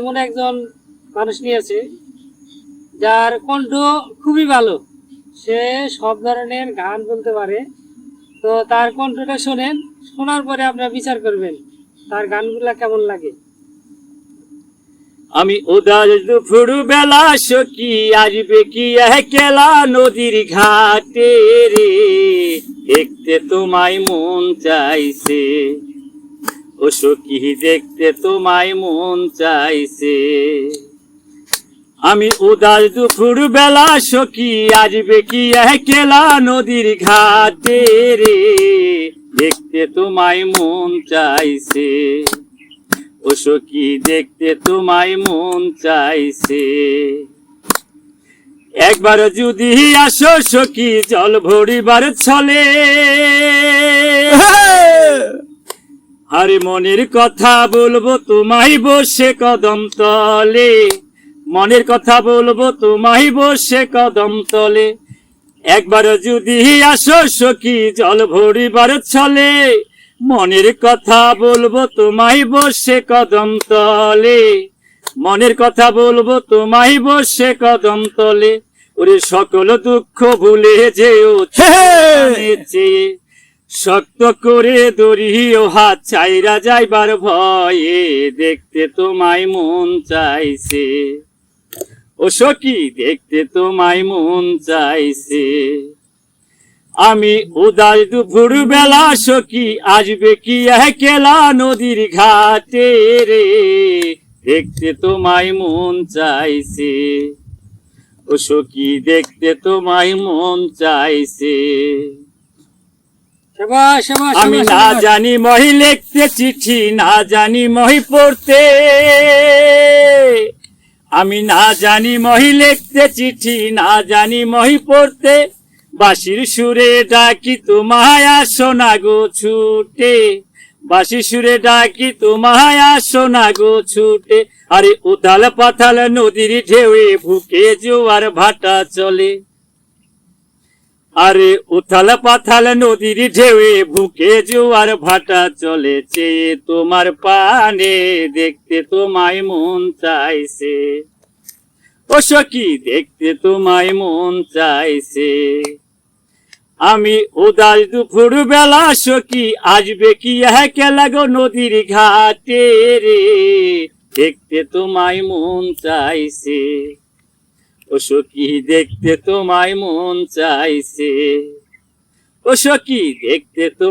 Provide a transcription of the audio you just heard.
এমন একজন মানুষ নিয়েছে, যার কণ্ঠ খুবই ভালো। সে সব ধরনের গান বলতে পারে। তো তার কণ্ঠটা শোনেন, শোনার পরে আপনারা বিচার করবেন তার গানগুলা কেমন লাগে। আমি উদাস দুপুর বেলা সখী, আসবে কি একলা নদীর ঘাটে রে? দেখতে তোমায় মন চাইছে। ও সখী দেখতে তোমায় মন চাইছে। আমি উদাস দুপুর বেলা সখী, আসবে কি একলা নদীর ঘাটে রে? দেখতে তোমায় মন চাইছে। ও সখী দেখতে তোমায় মন চাইছে। একবার যদি আসো সখী, জল ভরিবার ছলে আরে মনের কথা বলব তোমায় বসে কদম তলে। মনের কথা বলব তোমায় বসে কদম তলে। একবার যদি আসো সখী জল ভরিবার ছলে। মনের কথা বলব তোমায় বসে কদম তলে। মনের কথা বলব তোমায় বসে কদম তলে। ওরে সকল দুঃখ ভুলে যেও চেয়ে শক্ত করে দড়িও হাত চাইরা যাইবার ভয়ে দেখতে তোমায় মন চাইছে। ও সখী, দেখতে তোমায় মন চাইছে। আমি উদাস দুপুর বেলা সখী, আসবে কি একলা নদীর ঘাটে রে? দেখতে তোমায় মন চাইছে। ও সখী, দেখতে তোমায় মন চাইছে। আমি না জানি মহি লিখতে চিঠি না জানি মহি পড়তে। আমি না জানি মহি লিখতে চিঠি না জানি মহি পড়তে। বাসির সুরে ডাকি তোমায় আসো না গো ছুটে। বাসি সুরে ডাকি তোমায় আসো না গো ছুটে। আরে উথাল পাথাল নদীর ঢেউয়ে ভুকে জোয়ার ভাটা চলে। আরে উথাল পাথাল নদীর ঢেউয়ে ভুকে জোয়ার ভাটা চলেছে। তোমার পানে দেখতে তোমায় মন চাইছে। ও সখী, দেখতে তোমায় মন চাইছে। আমি উদাস দুপুর বেলা সখী, আসবে কি একলা গো নদীর ঘাটে রে? দেখতে তোমায় মন চাইছে। ও সখী দেখতে তোমায় মন চাইছে। ও সখী দেখতে তো